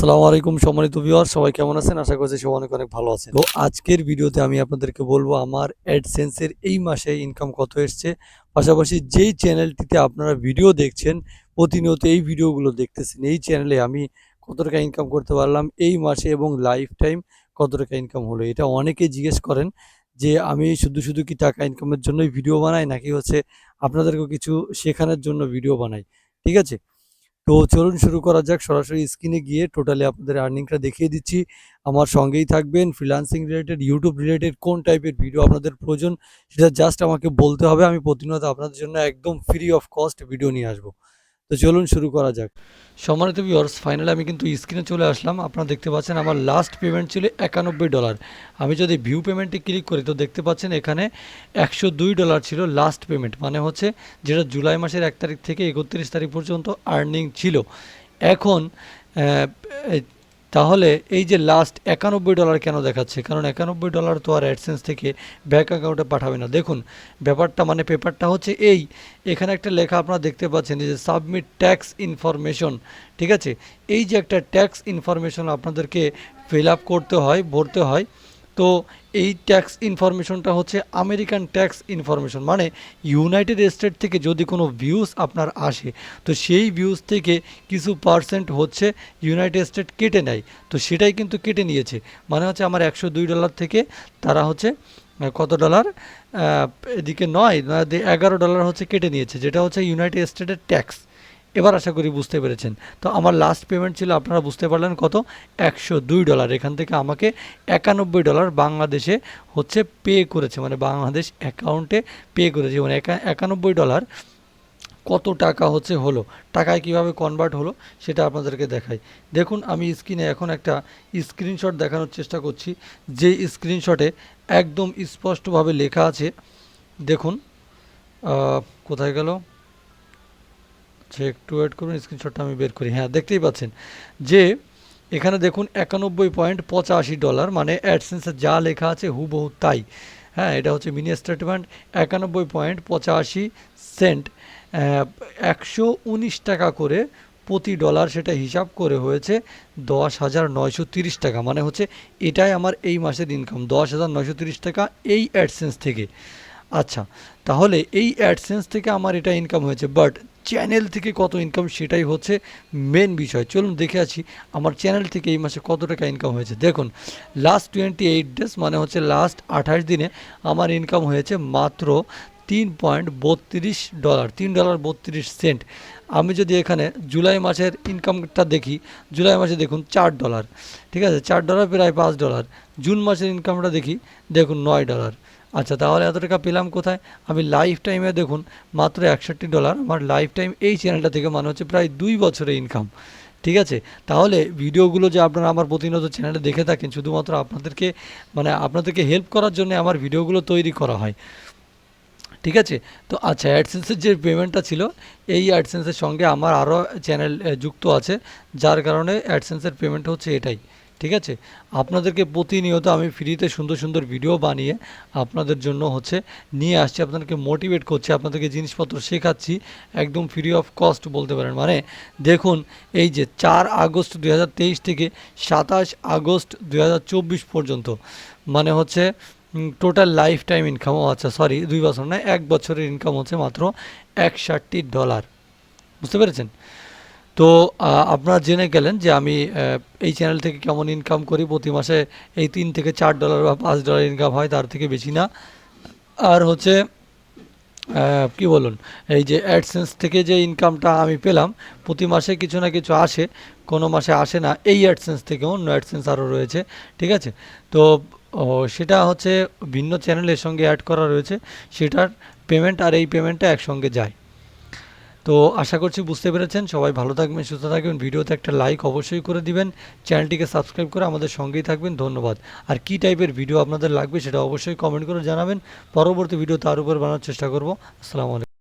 আসসালামু আলাইকুম সম্মানিত ভিউয়ার, সবাই কেমন আছেন? আশা করছি সবাই অনেক অনেক ভালো আছেন। তো আজকের ভিডিওতে আমি আপনাদেরকে বলব আমার অ্যাডসেন্সের এই মাসে ইনকাম কত এসছে। পাশাপাশি যেই চ্যানেলটিতে আপনারা ভিডিও দেখছেন, প্রতিনিয়ত এই ভিডিওগুলো দেখতেছেন, এই চ্যানেলে আমি কত টাকা ইনকাম করতে পারলাম, এই মাসে এবং লাইফ টাইম কত টাকা ইনকাম হলো, এটা অনেকে জিজ্ঞেস করেন যে আমি শুধু শুধু কি টাকা ইনকামের জন্যই ভিডিও বানাই, নাকি হচ্ছে আপনাদেরকেও কিছু শেখানোর জন্য ভিডিও বানাই, ঠিক আছে? তো চলুন শুরু করা যাক। সরাসরি স্ক্রিনে গিয়ে টোটালি আপনাদের আর্নিংটা দেখিয়ে দিচ্ছি। আমার সঙ্গেই থাকবেন ফ্রিলান্সিং রিলেটেড ইউটিউব রিলেটেড কোন টাইপের ভিডিও আপনাদের প্রয়োজন সেটা জাস্ট আমাকে বলতে হবে। আমি প্রতিনিয়ত আপনাদের জন্য একদম ফ্রি অফ কস্ট ভিডিও নিয়ে আসব। তো চলুন শুরু করা যাক। সম্মানিত ভিউয়ার্স ফাইনালি আমি কিন্তু স্ক্রিনে চলে আসলাম। আপনারা দেখতে পাচ্ছেন আমার লাস্ট পেমেন্ট ছিল একানব্বই ডলার আমি যদি ভিউ পেমেন্টে ক্লিক করি তো দেখতে পাচ্ছেন এখানে একশো দুই ডলার ছিল লাস্ট পেমেন্ট মানে হচ্ছে যেটা জুলাই মাসের এক তারিখ থেকে একত্রিশ তারিখ পর্যন্ত আর্নিং ছিল। এখন তাহলে এই যে লাস্ট একানব্বই ডলার কেন দেখাচ্ছে? কারণ একানব্বই ডলার তো আর অ্যাডসেন্স থেকে ব্যাঙ্ক অ্যাকাউন্টে পাঠাবে না। দেখুন, ব্যাপারটা মানে পেপারটা হচ্ছে এই। এখানে একটা লেখা আপনারা দেখতে পাচ্ছেন যে সাবমিট ট্যাক্স ইনফরমেশন ঠিক আছে? এই যে একটা ট্যাক্স ইনফরমেশন আপনাদেরকে ফিল আপ করতে হয়, ভরতে হয় তো এই ট্যাক্স ইনফরমেশনটা হচ্ছে আমেরিকান ট্যাক্স ইনফরমেশন মানে ইউনাইটেড স্টেট থেকে যদি কোনো ভিউজ আপনার আসে, তো সেই ভিউজ থেকে কিছু পার্সেন্ট হচ্ছে ইউনাইটেড স্টেট কেটে নেয়। তো সেটাই কিন্তু কেটে নিয়েছে। মানে হচ্ছে আমার একশো দুই ডলার থেকে তারা হচ্ছে কত ডলার এদিকে নয় এগারো ডলার হচ্ছে কেটে নিয়েছে, যেটা হচ্ছে ইউনাইটেড স্টেটের ট্যাক্স এবার আশা করি বুঝতে পেরেছেন। তো আমার লাস্ট পেমেন্ট ছিল, আপনারা বুঝতে পারলেন কত? একশো দুই ডলার এখান থেকে আমাকে একানব্বই ডলার বাংলাদেশে হচ্ছে পে করেছে মানে বাংলাদেশ অ্যাকাউন্টে পে করেছে। মানে একা- একানব্বই ডলার কত টাকা হচ্ছে হলো? টাকায় কীভাবে কনভার্ট হলো সেটা আপনাদেরকে দেখাই। দেখুন, আমি স্ক্রিনে এখন একটা স্ক্রিনশট দেখানোর চেষ্টা করছি। যে স্ক্রিনশটে একদম স্পষ্টভাবে লেখা আছে, দেখুন কোথায় গেল? আচ্ছা একটু ওয়েট করুন স্ক্রিনশটটা আমি বের করি। হ্যাঁ দেখতেই পাচ্ছেন যে এখানে দেখুন একানব্বই পয়েন্ট পঁচাশি ডলার মানে অ্যাডসেন্সে যা লেখা আছে হুবহু তাই। হ্যাঁ এটা হচ্ছে মিনি স্টেটমেন্ট একানব্বই পয়েন্ট পঁচাশি সেন্ট একশো উনিশ টাকা করে প্রতি ডলার সেটা হিসাব করে হয়েছে দশ হাজার নয়শো তিরিশ টাকা। মানে হচ্ছে এটাই আমার এই মাসের ইনকাম দশ হাজার নয়শো তিরিশ টাকা এই অ্যাডসেন্স থেকে। আচ্ছা তাহলে এই অ্যাডসেন্স থেকে আমার এটা ইনকাম হয়েছে বাট চ্যানেল থেকে কত ইনকাম সেটাই হচ্ছে মেন বিষয়। চলুন দেখে আছি আমার চ্যানেল থেকে এই মাসে কত টাকা ইনকাম হয়েছে। দেখুন লাস্ট টোয়েন্টি এইট ডেজ মানে হচ্ছে লাস্ট আঠাশ দিনে আমার ইনকাম হয়েছে মাত্র তিন পয়েন্ট বত্রিশ ডলার তিন ডলার বত্রিশ সেন্ট আমি যদি এখানে জুলাই মাসের ইনকামটা দেখি, জুলাই মাসে দেখুন চার ডলার ঠিক আছে? চার ডলার প্রায় পাঁচ ডলার জুন মাসের ইনকামটা দেখি, দেখুন নয় ডলার আচ্ছা তাহলে এত টাকা পেলাম কোথায়? আমি লাইফ টাইমে দেখুন, মাত্র একষট্টি ডলার আমার লাইফ টাইম এই চ্যানেলটা থেকে মানে হচ্ছে প্রায় দুই বছরের ইনকাম ঠিক আছে? তাহলে ভিডিওগুলো যে আপনারা আমার প্রতিনিয়ত চ্যানেলে দেখে থাকেন, শুধুমাত্র আপনাদেরকে মানে আপনাদেরকে হেল্প করার জন্য আমার ভিডিওগুলো তৈরি করা হয়, ঠিক আছে? তো আচ্ছা অ্যাডসেন্সের যে পেমেন্টটা ছিল, এই অ্যাডসেন্সের সঙ্গে আমার আরও চ্যানেল যুক্ত আছে, যার কারণে অ্যাডসেন্সের পেমেন্ট হচ্ছে এটাই। ঠিক আছে? আপনাদেরকে প্রতিনিয়ত আমি ফ্রিতে সুন্দর সুন্দর ভিডিও বানিয়ে আপনাদের জন্য হচ্ছে নিয়ে আসছি, আপনাদেরকে মোটিভেট করছি, আপনাদেরকে জিনিসপত্র শেখাচ্ছি, একদম ফ্রি অফ কস্ট বলতে পারেন। মানে দেখুন, এই যে চার আগস্ট দু হাজার তেইশ থেকে সাতাশ আগস্ট দু হাজার চব্বিশ পর্যন্ত মানে হচ্ছে টোটাল লাইফ টাইম ইনকাম আচ্ছা সরি দুই বছর নয়, এক বছরের ইনকাম হচ্ছে মাত্র একষট্টি ডলার বুঝতে পেরেছেন? তো আপনারা জেনে গেলেন যে আমি এই চ্যানেল থেকে কেমন ইনকাম করি? প্রতি মাসে এই তিন থেকে চার ডলার বা পাঁচ ডলার ইনকাম হয়, তার থেকে বেশি না। আর হচ্ছে কি বলুন, এই যে অ্যাডসেন্স থেকে যে ইনকামটা আমি পেলাম, প্রতি মাসে কিছু না কিছু আসে, কোনো মাসে আসে না, এই অ্যাডসেন্স থেকে অন্য অ্যাডসেন্স আরও রয়েছে, ঠিক আছে? তো সেটা হচ্ছে ভিন্ন চ্যানেলের সঙ্গে অ্যাড করা রয়েছে, সেটার পেমেন্ট আর এই পেমেন্টটা একসঙ্গে যায়। তো আশা করছি বুঝতে পেরেছেন। সবাই ভালো থাকবেন, সুস্থ থাকবেন। ভিডিওতে একটা লাইক অবশ্যই করে দিবেন। চ্যানেলটিকে সাবস্ক্রাইব করে আমাদের সঙ্গেই থাকবেন। ধন্যবাদ। আর কি টাইপের ভিডিও আপনাদের লাগবে সেটা অবশ্যই কমেন্ট করে জানাবেন। পরবর্তী ভিডিও তার উপর বানানোর চেষ্টা করব। আসসালামু আলাইকুম।